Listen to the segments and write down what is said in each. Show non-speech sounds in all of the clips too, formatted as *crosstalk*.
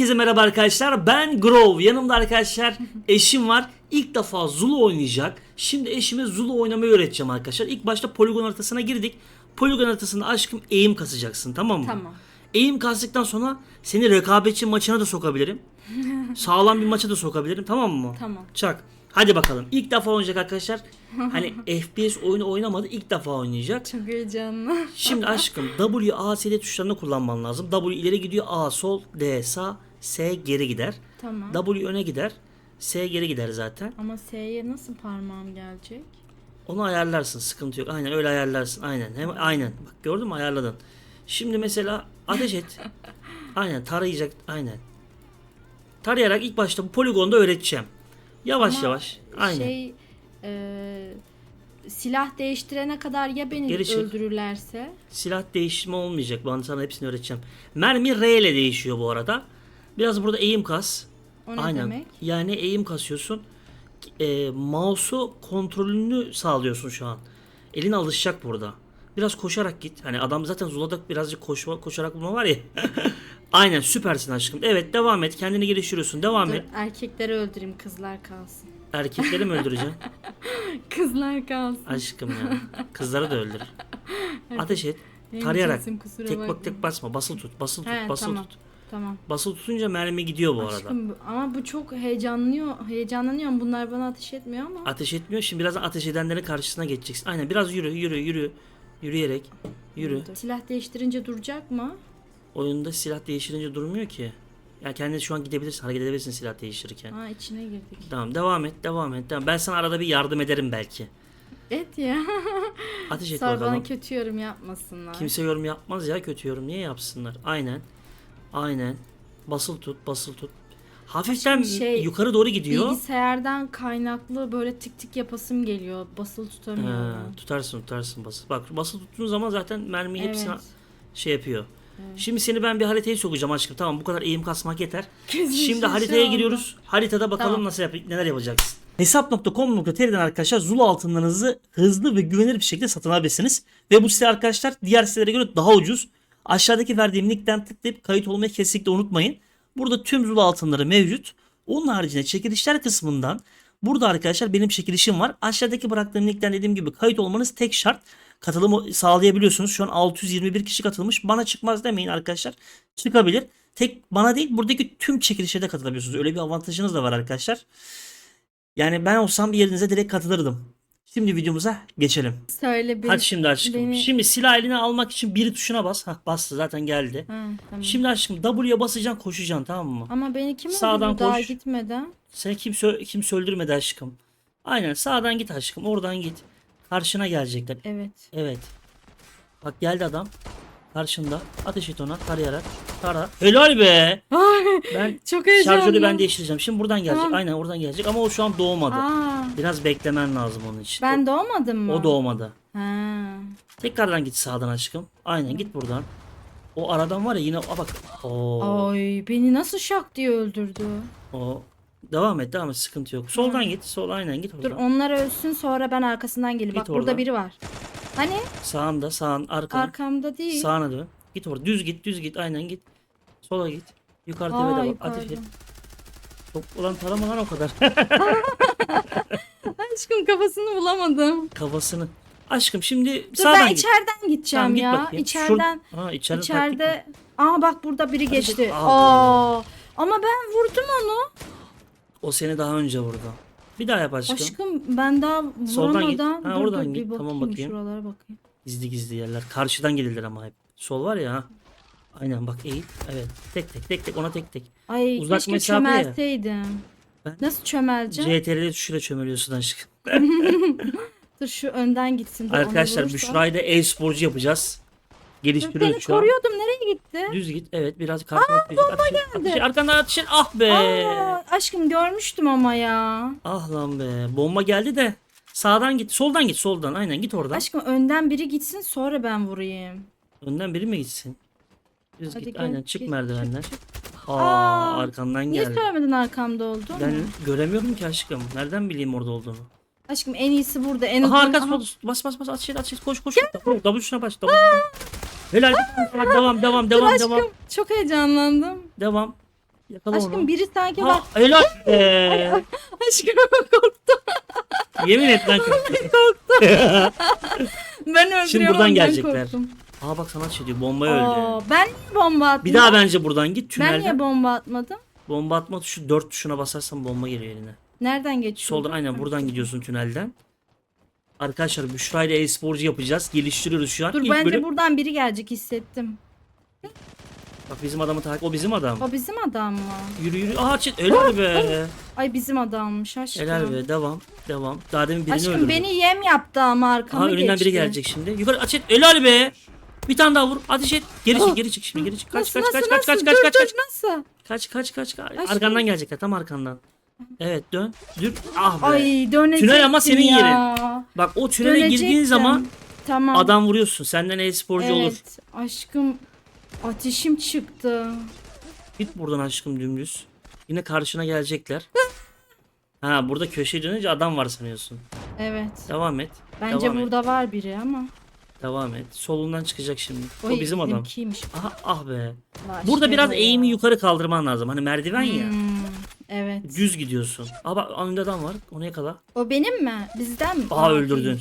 Herkese merhaba arkadaşlar. Ben Grove. Yanımda arkadaşlar eşim var. İlk defa Zulu oynayacak. Şimdi eşime Zulu oynamayı öğreteceğim arkadaşlar. İlk başta poligon haritasına girdik. Poligon haritasında aşkım eğim kasacaksın tamam mı? Tamam. Eğim kastıktan sonra seni rekabetçi maçına da sokabilirim. *laughs* Sağlam bir maça da sokabilirim tamam mı? Tamam. Çak. Hadi bakalım. İlk defa oynayacak arkadaşlar. Hani *laughs* FPS oyunu oynamadı. ilk defa oynayacak. Çok heyecanlı. Şimdi aşkım W, A, S, D tuşlarını kullanman lazım. W ileri gidiyor, A sol, D sağ, S geri gider. Tamam. W öne gider, S geri gider zaten. Ama S'ye nasıl parmağım gelecek? Onu ayarlarsın, sıkıntı yok. Aynen öyle ayarlarsın. Aynen. Hem aynen. Bak gördün mü ayarladın. Şimdi mesela ateş et. *laughs* aynen tarayacak. Aynen. Tarayarak ilk başta bu poligonda öğreteceğim. Yavaş Ama yavaş. Aynen. Şey e, silah değiştirene kadar ya beni Geri çek. öldürürlerse? Silah değişimi olmayacak. Ben sana hepsini öğreteceğim. Mermi R ile değişiyor bu arada. Biraz burada eğim kas. O ne Aynen. demek? Yani eğim kasıyorsun. E, mouse'u kontrolünü sağlıyorsun şu an. Elin alışacak burada. Biraz koşarak git. Hani adam zaten Zula'da birazcık koşma, koşarak bulma var ya. *laughs* Aynen süpersin aşkım. Evet devam et. Kendini geliştiriyorsun. Devam Dur, et. erkekleri öldüreyim kızlar kalsın. Erkekleri mi öldüreceksin? *laughs* Kızlar kalsın. Aşkım ya. Kızları da öldür. *laughs* Ateş et. Benim Tarayarak. kusura Tek bak tek basma. Basılı tut. Basılı tut. He, Basılı tamam. tut. Tamam. Basılı tutunca mermi gidiyor bu arada. Aşkım bu- ama bu çok heyecanlanıyor. Heyecanlanıyorum. Bunlar bana ateş etmiyor ama. Ateş etmiyor. Şimdi birazdan ateş edenlerin karşısına geçeceksin. Aynen biraz yürü yürü yürü. Yürüyerek. Yürü. Silah değiştirince duracak mı? Oyunda silah değiştirince durmuyor ki. Ya kendin şu an gidebilirsin. Hareket edebilirsin silah değiştirirken. Ha içine girdik. Tamam devam et devam et. Tamam. Ben sana arada bir yardım ederim belki. Et ya. Ateş et Sonra bakalım. bana kötü yorum yapmasınlar. Kimse yorum yapmaz ya kötü yorum. Niye yapsınlar? Aynen. Aynen. Basıl tut basıl tut. Hafiften şey, yukarı doğru gidiyor. Bilgisayardan kaynaklı böyle tik tik yapasım geliyor. Basılı Ha, tutamıyorum. tutarsın tutarsın basıl. Bak basıl tuttuğun zaman zaten hepsini Evet. şey yapıyor. Şimdi seni ben bir haritaya sokacağım aşkım. Tamam bu kadar eğim kasmak yeter. *laughs* Gözüm Şimdi şişe haritaya oldu. giriyoruz. Haritada bakalım Tamam. nasıl yap neler yapacaksın. Hesap.com.tr'den arkadaşlar Zulu altınlarınızı hızlı ve güvenilir bir şekilde satın alabilirsiniz. Ve bu site arkadaşlar diğer sitelere göre daha ucuz. Aşağıdaki verdiğim linkten tıklayıp kayıt olmayı kesinlikle unutmayın. Burada tüm Zulu altınları mevcut. Onun haricinde çekilişler kısmından burada arkadaşlar benim çekilişim var. Aşağıdaki bıraktığım linkten dediğim gibi kayıt olmanız tek şart. Katılımı sağlayabiliyorsunuz. Şu an 621 kişi katılmış. Bana çıkmaz demeyin arkadaşlar. Çıkabilir. Tek bana değil buradaki tüm çekilişe de katılabiliyorsunuz. Öyle bir avantajınız da var arkadaşlar. Yani ben olsam bir yerinize direkt katılırdım. Şimdi videomuza geçelim. Söyle bir. Hadi şimdi aşkım. beni- Şimdi silah eline almak için bir tuşuna bas. Hah bastı zaten geldi. Ha, tamam. Şimdi aşkım W'ye basacaksın koşacaksın tamam mı? Ama beni kim Sağdan öldürdü daha koş. gitmeden? Seni kimse kimse öldürmedi aşkım. Aynen sağdan git aşkım. Oradan git. Karşına gelecekler. Evet. Evet. Bak geldi adam. Karşında. Ateş et ona tarayarak. Tara. Helal be. Ben Çok heyecanlı. şarjörü ben değiştireceğim. Şimdi buradan gelecek. Tamam. Aynen oradan gelecek ama o şu an doğmadı. Aa, Biraz beklemen lazım onun için. ben doğmadım mı? o, doğmadı. Ha. Tekrardan git sağdan aşkım. Aynen git buradan. O aradan var ya yine Aa, bak. Oo. Ay beni nasıl şak diye öldürdü. O. Devam et devam et sıkıntı yok. Soldan git. Sol aynen git Dur oradan. onlar ölsün sonra ben arkasından gelip. Bak burada oradan. biri var. Hani Sağında sağın arkana. arkamda değil. Sağına dön. Git orada. Düz git düz git aynen git. Sola git. Yukarı Aa, tepede bak. yukarıda. Ateş et. Çok ulan tarama lan o kadar. *laughs* Aşkım kafasını bulamadım. Kafasını. Aşkım şimdi Dur sağdan ben git. içeriden gideceğim Tamam, git ya. bakayım. İçeriden. Şur- ha, içeride, içeride. Aa bak burada biri geçti. Aa. Aa. Ama ben vurdum onu. O seni daha önce vurdu. Bir daha yap aşkım. Aşkım ben daha Soldan git. vuramadan. Ha, dur, oradan dur, git. Bir Tamam, bakayım, bakayım. Şuralara bakayım. Gizli gizli yerler. Karşıdan gelirler ama hep. Sol var ya. ha. Aynen bak eğil. Evet. Tek tek tek tek ona tek tek. Ay Uzak keşke mesafe ya. çömelseydim. Ben- Nasıl çömeleceğim? CTRL tuşuyla çömeliyorsun aşkım. *laughs* *laughs* Dur şu önden gitsin. Ona Arkadaşlar vurursa. Büşra'yı da e-sporcu yapacağız. Dur, Geliştiriyoruz şu an. koruyordum nereye gitti? Düz git. Evet biraz karşına Aa, bomba geldi. Arkandan ateş et. Ah be. Aa, aşkım görmüştüm ama ya. Ah lan be. Bomba geldi de. Sağdan git. Soldan git. Soldan. Aynen git oradan. Aşkım önden biri gitsin sonra ben vurayım. Önden biri mi gitsin? Düz Hadi git. gel, Aynen çık git, merdivenden. çık, Aa, Aa, arkandan Niye geldi. söylemedin arkamda olduğunu? Ben göremiyorum ki aşkım. Nereden bileyim orada olduğunu? Aşkım en iyisi burada. En Aha arkası Aha. bas bas bas bas ateş et ateş et koş koş. Double şuna bas. Şuna. Helal. Devam devam Dur devam aşkım devam. çok heyecanlandım. Devam. Yakala Aşkım onu. biri sanki Ha, bak. helal. Ee, Aşkım *laughs* korktum. yemin et lan korktum. *laughs* Ben öldürüyorum. Şimdi buradan ben gelecekler. korktum. Aa bak sana şey diyor bomba öldü. Aa, ben niye bomba atmadım? Bir daha bence buradan git Ben tünelden. niye bomba atmadım? Bomba atma tuşu 4 tuşuna basarsan bomba geliyor eline. Nereden geçiyor? Soldan aynen buradan gidiyorsun tünelden. Arkadaşlar Büşra ile e-sporcu yapacağız. Geliştiriyoruz şu an. Dur İlk bence bölüm- buradan biri gelecek hissettim. Bak bizim adamı takip. O bizim adam. O bizim adam mı? Yürü yürü. Aa çet helal be. Ay bizim adammış aşkım. helal be. Devam. Devam. Daha demin birini Aşkım öldürdü. beni yem yaptı ama arkama Aha önünden geçti. biri gelecek şimdi. Yukarı aç et. Helal be. Bir tane daha vur. Ateş et. Geri çık, Oh. geri çık şimdi. Geri çık. Kaç Nasıl, kaç kaç nasıl, kaç kaç nasıl? kaç dur, kaç dur, kaç. Nasıl? Kaç kaç kaç kaç. Aşkım. Arkandan gelecekler. Tam arkandan. Evet dön. Dur. Ah be. Ay Tünel ama senin ya. yerin. Bak o tünele girdiğin zaman Tamam. adam vuruyorsun. Senden e-sporcu evet. olur. Aşkım ateşim çıktı. Git buradan aşkım dümdüz. Yine karşına gelecekler. *laughs* Ha burada köşeye dönünce adam var sanıyorsun. Evet. Devam et. Bence devam et. burada var biri ama. Devam et. Solundan çıkacak şimdi. Oy, o bizim adam. bizimkiymiş. Aha ah be. Allah Burada biraz ya. eğimi yukarı kaldırman lazım. Hani merdiven ya. Hmm, evet. Düz gidiyorsun. Aa bak önünde adam var. Onu yakala. O benim mi? Bizden mi? Aa, öldürdün.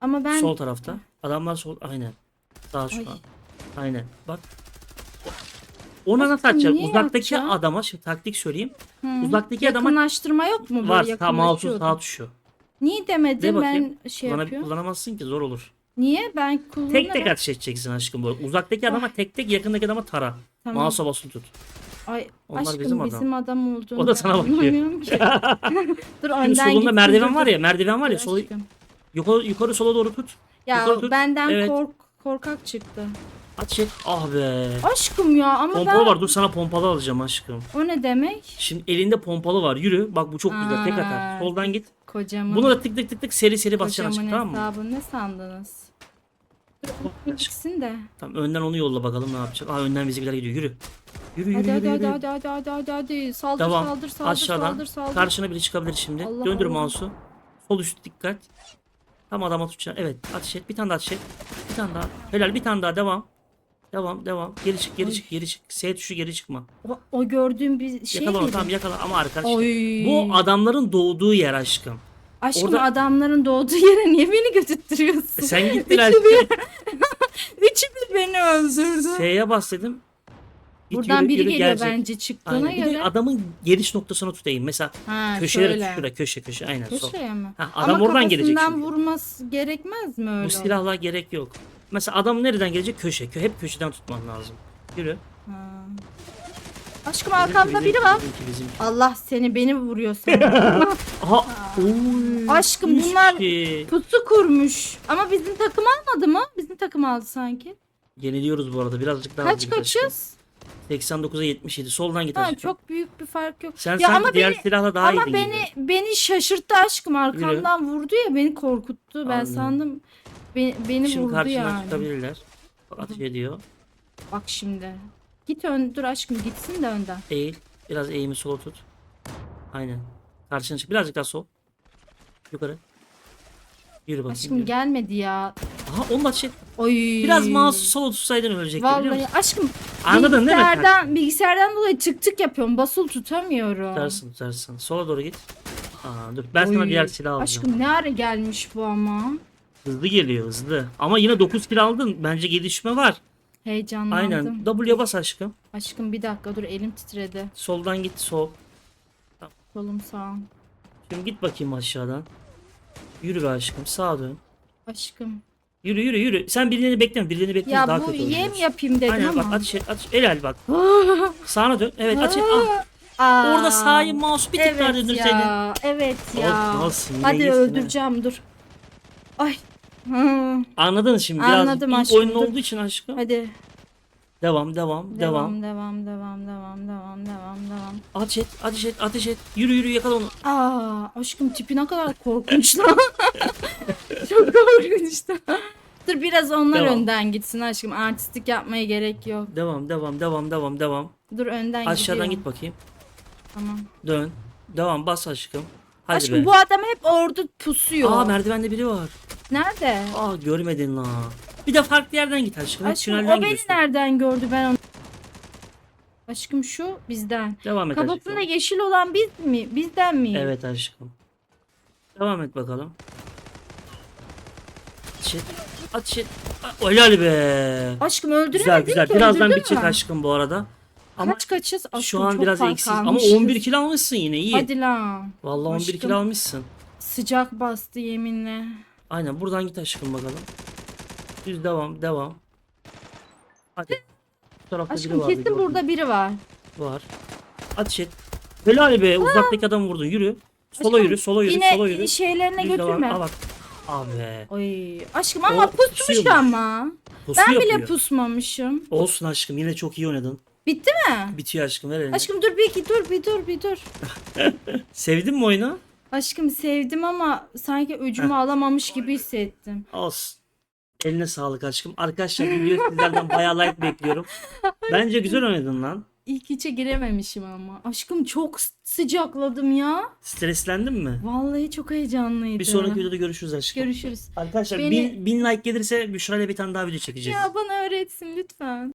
Ama ben Sol tarafta. Adamlar sol. Aynen. Sağ şu Ay. an. Aynen. Bak. Ona nasıl atacak? niye Uzaktaki yapacağım? adama şimdi taktik söyleyeyim. Hı. Uzaktaki adama yakınlaştırma yok mu? Böyle var. Sağ mouse'un yakınlaşıyordum. sağ tuşu. Niye De demedim bakayım. ben şey Kullanab- yapıyorum. kullanamazsın ki zor olur. Niye ben kullanırım? Tek tek ateş edeceksin aşkım bu. Uzaktaki adama tek tek yakındaki adama tara. Tamam. Mouse'a basılı tut. Ay Onlar aşkım bizim bizim, adam. adam olduğunu O da sana bakıyor. *laughs* dur Şimdi önden solunda gitsin, merdiven dur, var dur. ya merdiven var ya Dur sol aşkım. yukarı, yukarı sola doğru tut. Ya yukarı tut. benden Evet. kork korkak çıktı. Et. Ah be. Aşkım ya ama Pompalı ben var dur sana pompalı alacağım aşkım. o ne demek? Şimdi elinde pompalı var yürü. Bak bu çok güzel tek atar. Aa, Soldan git. Kocamın Buna da tık tık tık tık seri seri basacaksın aşkım tamam mı? hesabını ne sandınız? Gitsin de. Tamam önden onu yolla bakalım ne yapacak. Aa önden bizimkiler gidiyor yürü. Yürü yürü Hadi yürü. hadi hadi yürü. hadi hadi hadi hadi saldır Devam. saldır saldır Aşağıdan. saldır saldır. Karşına biri çıkabilir şimdi. Allah Döndür Allah. mouse'u. Sol üst dikkat. Tam adama tutacaksın. Evet ateş et. Bir tane daha ateş et. Bir tane daha. Helal bir tane daha devam. Devam devam. Geri çık geri çık geri çık. S tuşu geri çıkma. O, o gördüğüm bir şey yakala onu miydi? tamam yakala ama arkadaşlar. Oy. Bu adamların doğduğu yer aşkım. Aşkım orada- adamların doğduğu yere niye beni götürttürüyorsun? E Sen gittin *laughs* Üçü bir, *laughs* üçü bir beni öldürdü. S'ye bas dedim. Git, Buradan yürü, biri yürü, geliyor gelecek. bence çıktığına Aynen. Bir de göre. adamın geliş noktasına tutayım. Mesela Ha, köşelere şöyle. tut şuraya köşe köşe aynen sol. Köşeye mi? Ha, adam Ama oradan gelecek kafasından vurması gerekmez mi öyle? Bu silahla gerek yok. Mesela adam nereden gelecek? Köşe. Kö hep köşeden tutman lazım. Yürü. Ha. Aşkım arkamda biri var. Bizimki, bizimki. Allah seni beni vuruyor sen. *laughs* Aha. Oy, Aşkım üç bunlar- kişi. Pusu kurmuş. Ama bizim takım almadı mı? Bizim takım aldı sanki. Yeniliyoruz bu arada. Birazcık daha Kaç hızlı git aşkım. kaçız? 89'a 77. Soldan git Ha, aşkım. çok büyük bir fark yok. Sen ya sanki ama diğer silahla daha ama iyiydin beni gibi. beni şaşırttı aşkım arkamdan vurdu ya beni korkuttu. Ben Anladım. sandım be- beni Şimdi vurdu karşından yani. çıkabilirler. Bak ateş ediyor. Bak şimdi. Git ön dur aşkım gitsin de önden. Eğil. Biraz eğimi sola tut. Aynen. Karşına çık. Birazcık daha sol. Yukarı. Yürü bakayım. Aşkım yürü. gelmedi ya. Aha onu da ateş et. Oy. Biraz mouse'u sola tutsaydın ölecekti biliyor Vallahi musun? aşkım Anladın değil mi? bilgisayardan, bilgisayardan dolayı tık tık yapıyorum. Basılı tutamıyorum. Tutarsın tutarsın. Sola doğru git. Aa, dur. Ben sana Oy. diğer silah alacağım. Aşkım ne ara gelmiş bu ama. Hızlı geliyor hızlı. Ama yine 9 kill aldın. Bence gelişme var. Heyecanlandım. Aynen. W'ye bas aşkım. Aşkım bir dakika dur elim titredi. Soldan git sol. Kolum sağ. Şimdi git bakayım aşağıdan. Yürü be aşkım. Sağa dön. Aşkım. Yürü yürü yürü. Sen birilerini bekleme. Birilerini bekleme Ya daha bu kötü yem oynuyorsun. yapayım dedim Aynen bak ama. ateş et. Ateş. Helal bak. *laughs* Sağına dön. Evet ateş et. Ah. Aa, Orada sağa mouse bir tık daha döndürseydin. ya. Evet ya. Yine Hadi öldüreceğim dur. Ay. Hı. Anladın şimdi biraz Anladım ilk aşkım, oyun dur. olduğu için aşkım. Hadi. Devam devam devam. Devam devam devam devam devam devam devam. Ateş et ateş et ateş et. Yürü yürü yakala onu. Aa, aşkım tipi ne kadar korkunç lan. *laughs* Çok korkunç da. Dur biraz onlar Devam. önden gitsin aşkım. Artistik yapmaya gerek yok. Devam devam devam devam devam. Dur önden Aşağıdan gidiyor. git bakayım. Tamam. Dön. Devam bas aşkım. Hadi aşkım be. bu adam hep orada pusuyor. Aa merdivende biri var. Nerede? Aa görmedin la. Bir de farklı yerden git aşkım. Aşkım tünelden o beni gidiyorsun. nereden gördü ben onu? Aşkım şu bizden. Devam et Kafasında aşkım. yeşil olan biz mi? Bizden mi? Evet aşkım. Devam et bakalım. At shit. At shit. Ah, Helal be. Aşkım öldüremedin Güzel güzel. ki, Birazdan öldürdün bitecek mü? aşkım bu arada. Ama Kaç kaçız? Aşkım, şu an çok biraz fark eksiz. Ama almışız. 11 kilo almışsın yine iyi. Hadi lan. Vallahi 11 Aşkım. kilo almışsın. Sıcak bastı yeminle. Aynen buradan git aşkım bakalım. Düz devam devam. Hadi. Bu tarafta biri Aşkım vardı, kesin gördüm. burada biri var. Var. At shit. Helal be uzaktaki adam vurdun yürü. Sola Aşkım, yürü sola yürü Yine sola yürü. şeylerine Düz devam. götürme. Aa bak. Abi. Oy. Aşkım ama O pusmuş pusuyormuş. ama. Pusu Ben bile yapıyor. pusmamışım. Olsun aşkım yine çok iyi oynadın. Bitti mi? Bitiyor aşkım ver elini. Aşkım dur bir dur bir dur bir dur. *laughs* Sevdin mi oyunu? Aşkım sevdim ama sanki öcümü alamamış gibi hissettim. Olsun. Eline sağlık aşkım. Arkadaşlar bu video sizlerden bayağı like bekliyorum. *laughs* Bence güzel oynadın lan. İlk içe girememişim ama. Aşkım çok sıcakladım ya. Streslendin mi? Vallahi çok heyecanlıydı. Bir sonraki videoda görüşürüz aşkım. Görüşürüz. Arkadaşlar Beni- bin, bin like gelirse Büşra ile bir tane daha video çekeceğiz. Ya bana öğretsin lütfen.